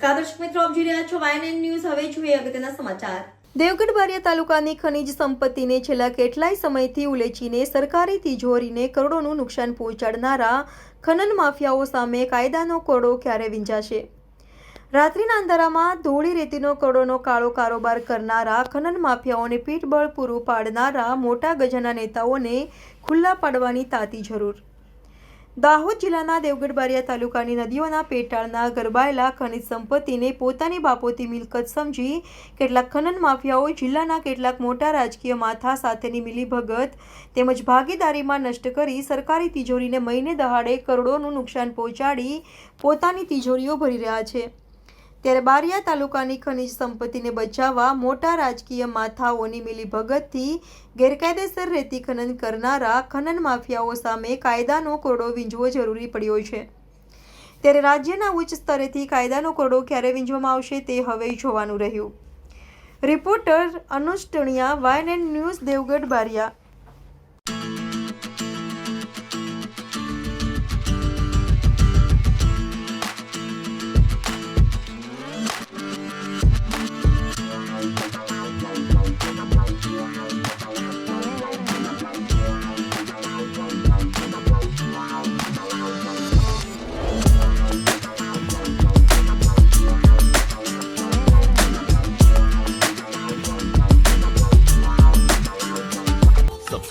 નમસ્કાર, દર્શક મિત્રો, આપ જોઈ રહ્યા છો વાયએનએન ન્યૂઝ હવે જોઈએ અગત્યના સમાચાર. દેવગઢ બારિયા તાલુકાની ખનીજ સંપત્તિને છેલ્લા કેટલાય સમયથી ઉલેચીને સરકારી તિજોરીને કરોડોનું નુકસાન પહોંચાડનારા ખનન માફિયાઓ સામે કાયદાનો કોડો ક્યારે વિંજાશે? રાત્રિના અંધારામાં ધોળી રેતીનો કરોડોનો કાળો કારોબાર કરનારા ખનન માફિયાઓને પીઠબળ પૂરું પાડનારા મોટા ગજાના નેતાઓને ખુલ્લા પાડવાની તાતી જરૂર. દાહોદ જિલ્લાના દેવગઢ બારિયા તાલુકાની નદીઓના પેટાળના ગરબાયેલા ખનિજ સંપત્તિને પોતાની બાપોતી મિલકત સમજી કેટલાક ખનન માફિયાઓ જિલ્લાના કેટલાક મોટા રાજકીય માથા સાથેની મિલીભગત તેમજ ભાગીદારીમાં નષ્ટ કરી સરકારી તિજોરીને મહિને દહાડે કરોડોનું નુકસાન પહોંચાડી પોતાની તિજોરીઓ ભરી રહ્યા છે. ત્યારે બારિયા તાલુકાની ખનિજ સંપત્તિને બચાવવા મોટા રાજકીય માથાઓની મિલીભગતથી ગેરકાયદેસર રેતી ખનન કરનારા ખનન માફિયાઓ સામે કાયદાનો કોરડો વીંજવો જરૂરી પડ્યો છે. ત્યારે રાજ્યના ઉચ્ચ સ્તરેથી કાયદાનો કોરડો ક્યારે વીંજવામાં આવશે તે હવે જોવાનું રહ્યું. રિપોર્ટર અનુષ્ટણિયા વાયન and news, Devgadh Baria.